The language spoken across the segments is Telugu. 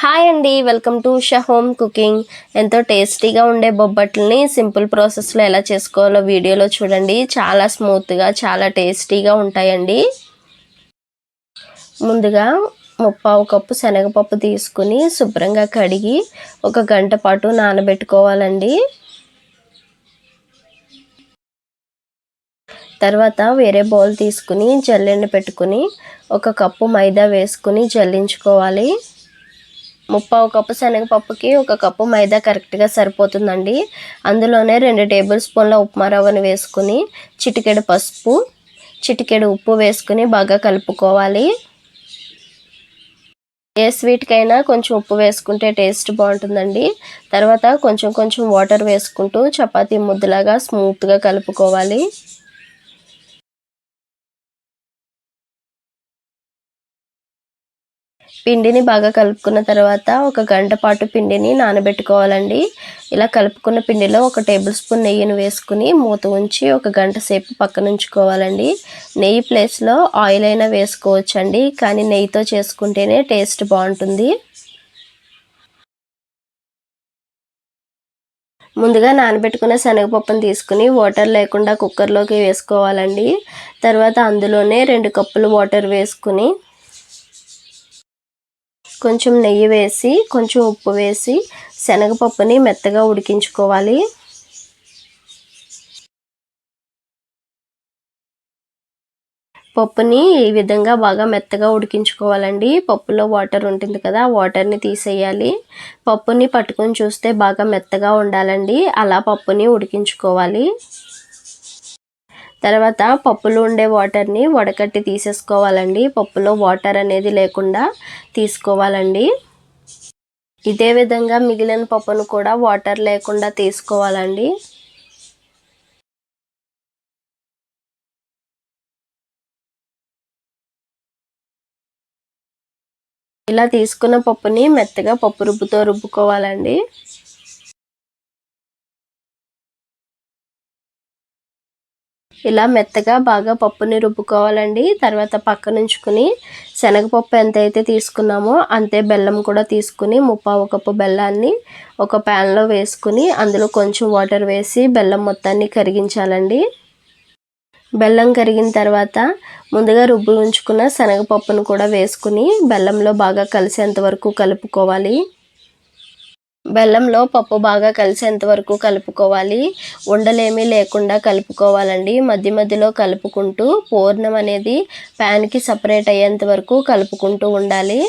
హాయ్ అండి welcome to Usha home cooking. ఎంతో టేస్టీగా ఉండే బొబ్బట్లని సింపుల్ ప్రాసెస్లో ఎలా చేసుకోవాలో వీడియోలో చూడండి. చాలా స్మూత్గా చాలా టేస్టీగా ఉంటాయండి. ముందుగా ముప్పావు కప్పు శనగపప్పు తీసుకుని శుభ్రంగా కడిగి ఒక గంట పాటు నానబెట్టుకోవాలండి. తర్వాత వేరే బౌల్ తీసుకుని జల్లెండ పెట్టుకుని ఒక కప్పు మైదా వేసుకుని జల్లించుకోవాలి. ముప్పావు కప్పు శనగపప్పుకి ఒక కప్పు మైదా కరెక్ట్గా సరిపోతుందండి. అందులోనే రెండు టేబుల్ స్పూన్ల ఉప్మా రవ్వను వేసుకుని చిటికెడు పసుపు చిటికెడు ఉప్పు వేసుకుని బాగా కలుపుకోవాలి. ఏ స్వీట్కైనా కొంచెం ఉప్పు వేసుకుంటే టేస్ట్ బాగుంటుందండి. తర్వాత కొంచెం కొంచెం వాటర్ వేసుకుంటూ చపాతీ ముద్దలాగా స్మూత్గా కలుపుకోవాలి. పిండిని బాగా కలుపుకున్న తర్వాత ఒక గంట పాటు పిండిని నానబెట్టుకోవాలండి. ఇలా కలుపుకున్న పిండిలో ఒక టేబుల్ స్పూన్ నెయ్యిని వేసుకుని మూత ఉంచి ఒక గంట సేపు పక్కన ఉంచుకోవాలండి. నెయ్యి ప్లేస్లో ఆయిల్ అయినా వేసుకోవచ్చండి కానీ నెయ్యితో చేసుకుంటేనే టేస్ట్ బాగుంటుంది. ముందుగా నానబెట్టుకున్న శనగపప్పును తీసుకుని వాటర్ లేకుండా కుక్కర్లోకి వేసుకోవాలండి. తర్వాత అందులోనే రెండు కప్పులు వాటర్ వేసుకుని కొంచెం నెయ్యి వేసి కొంచెం ఉప్పు వేసి శనగపప్పుని మెత్తగా ఉడికించుకోవాలి. పప్పుని ఈ విధంగా బాగా మెత్తగా ఉడికించుకోవాలండి. పప్పులో వాటర్ ఉంటుంది కదా వాటర్ని తీసేయాలి. పప్పుని పట్టుకొని చూస్తే బాగా మెత్తగా ఉండాలండి. అలా పప్పుని ఉడికించుకోవాలి. తర్వాత పప్పులో ఉండే వాటర్ని వడకట్టి తీసేసుకోవాలండి. పప్పులో వాటర్ అనేది లేకుండా తీసుకోవాలండి. ఇదే విధంగా మిగిలిన పప్పును కూడా వాటర్ లేకుండా తీసుకోవాలండి. ఇలా తీసుకున్న పప్పుని మెత్తగా పప్పు రుబ్బుతో రుబ్బుకోవాలండి. ఇలా మెత్తగా బాగా పప్పుని రుబ్బుకోవాలండి. తర్వాత పక్కన ఉంచుకుని శనగపప్పు ఎంత అయితే తీసుకున్నామో అంతే బెల్లం కూడా తీసుకుని ముప్పావు కప్పు బెల్లాన్ని ఒక ప్యాన్లో వేసుకుని అందులో కొంచెం వాటర్ వేసి బెల్లం మొత్తాన్ని కరిగించాలండి. బెల్లం కరిగిన తర్వాత ముందుగా రుబ్బు ఉంచుకున్న శనగపప్పును కూడా వేసుకుని బెల్లంలో బాగా కలిసేంత వరకు కలుపుకోవాలి. బెల్లంలో పప్పు బాగా కలిసేంత వరకు కలుపుకోవాలి. ఉండలేమీ లేకుండా కలుపుకోవాలండి. మధ్య మధ్యలో కలుపుకుంటూ పూర్ణం అనేది ప్యాన్కి సపరేట్ అయ్యేంత వరకు కలుపుకుంటూ ఉండాలి.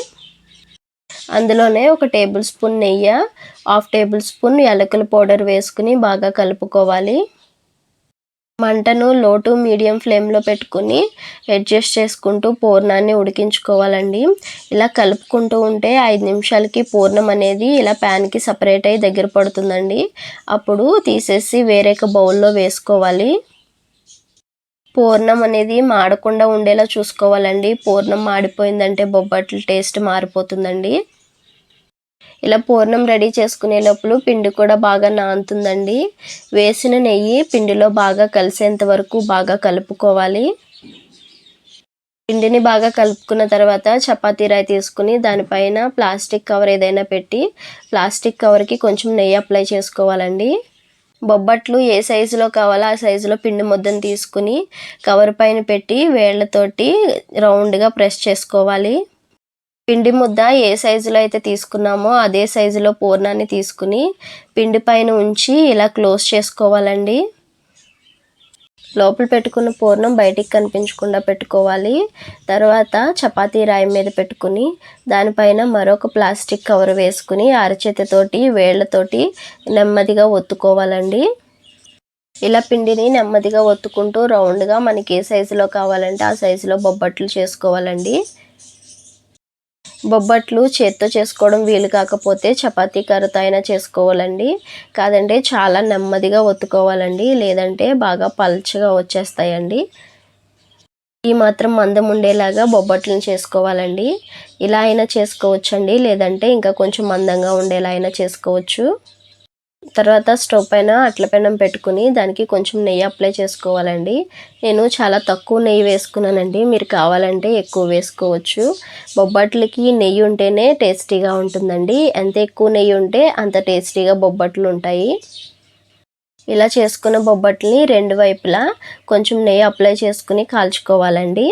అందులోనే ఒక టేబుల్ స్పూన్ నెయ్యి హాఫ్ టేబుల్ స్పూన్ యాలకుల పౌడర్ వేసుకుని బాగా కలుపుకోవాలి. మంటను లో టు మీడియం ఫ్లేమ్లో పెట్టుకుని అడ్జస్ట్ చేసుకుంటూ పూర్ణాన్ని ఉడికించుకోవాలండి. ఇలా కలుపుకుంటూ ఉంటే ఐదు నిమిషాలకి పూర్ణం అనేది ఇలా ప్యాన్కి సపరేట్ అయ్యి దగ్గర పడుతుందండి. అప్పుడు తీసేసి వేరే బౌల్లో వేసుకోవాలి. పూర్ణం అనేది మాడకుండా ఉండేలా చూసుకోవాలండి. పూర్ణం మాడిపోయిందంటే బొబ్బట్లు టేస్ట్ మారిపోతుందండి. ఇలా పూర్ణం రెడీ చేసుకునే లోపల పిండి కూడా బాగా నానుతుందండి. వేసిన నెయ్యి పిండిలో బాగా కలిసేంత వరకు బాగా కలుపుకోవాలి. పిండిని బాగా కలుపుకున్న తర్వాత చపాతీ రాయి తీసుకుని దానిపైన ప్లాస్టిక్ కవర్ ఏదైనా పెట్టి ప్లాస్టిక్ కవర్కి కొంచెం నెయ్యి అప్లై చేసుకోవాలండి. బొబ్బట్లు ఏ సైజులో కావాలో ఆ సైజులో పిండి ముద్దను తీసుకుని కవర్ పైన పెట్టి వేళ్ళతోటి రౌండ్గా ప్రెస్ చేసుకోవాలి. పిండి ముద్ద ఏ సైజులో అయితే తీసుకున్నామో అదే సైజులో పూర్ణాన్ని తీసుకుని పిండి పైన ఉంచి ఇలా క్లోజ్ చేసుకోవాలండి. లోపల పెట్టుకున్న పూర్ణం బయటికి కనిపించకుండా పెట్టుకోవాలి. తర్వాత చపాతీ రాయి మీద పెట్టుకుని దానిపైన మరొక ప్లాస్టిక్ కవర్ వేసుకుని అరచేతితోటి వేళ్ళతోటి నెమ్మదిగా ఒత్తుకోవాలండి. ఇలా పిండిని నెమ్మదిగా ఒత్తుకుంటూ రౌండ్గా మనకి ఏ సైజులో కావాలంటే ఆ సైజులో బొబ్బట్లు చేసుకోవాలండి. బొబ్బట్లు చేత్తో చేసుకోవడం వీలు కాకపోతే చపాతీ కర్రతో అయినా చేసుకోవాలండి. కాదంటే చాలా నెమ్మదిగా ఒత్తుకోవాలండి. లేదంటే బాగా పల్చగా వచ్చేస్తాయండి. ఈ మాత్రం మందం ఉండేలాగా బొబ్బట్లను చేసుకోవాలండి. ఇలా అయినా చేసుకోవచ్చండి. లేదంటే ఇంకా కొంచెం మందంగా ఉండేలా అయినా చేసుకోవచ్చు. తర్వాత స్టవ్ పైన అట్ల పెనం పెట్టుకుని దానికి కొంచెం నెయ్యి అప్లై చేసుకోవాలండి. నేను చాలా తక్కువ నెయ్యి వేసుకున్నానండి. మీరు కావాలంటే ఎక్కువ వేసుకోవచ్చు. బొబ్బట్లకి నెయ్యి ఉంటేనే టేస్టీగా ఉంటుందండి. ఎంత ఎక్కువ నెయ్యి ఉంటే అంత టేస్టీగా బొబ్బట్లు ఉంటాయి. ఇలా చేసుకున్న బొబ్బట్లని రెండు వైపులా కొంచెం నెయ్యి అప్లై చేసుకుని కాల్చుకోవాలండి.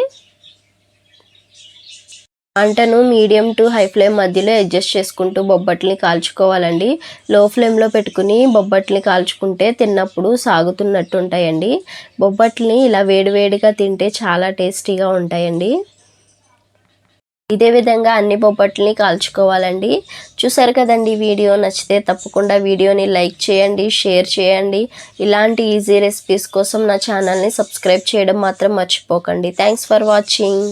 మంటను మీడియం టు హై ఫ్లేమ్ మధ్యలో అడ్జస్ట్ చేసుకుంటూ బొబ్బట్లని కాల్చుకోవాలండి. లో ఫ్లేమ్లో పెట్టుకుని బొబ్బట్లని కాల్చుకుంటే తిన్నప్పుడు సాగుతున్నట్టు ఉంటాయండి బొబ్బట్లని ఇలా వేడివేడిగా తింటే చాలా టేస్టీగా ఉంటాయండి. ఇదే విధంగా అన్ని బొబ్బట్లని కాల్చుకోవాలండి. చూసారు కదండి వీడియో? నచ్చితే తప్పకుండా వీడియోని లైక్ చేయండి షేర్ చేయండి. ఇలాంటి ఈజీ రెసిపీస్ కోసం నా ఛానల్ని సబ్స్క్రైబ్ చేయడం మాత్రం మర్చిపోకండి. Thanks for watching.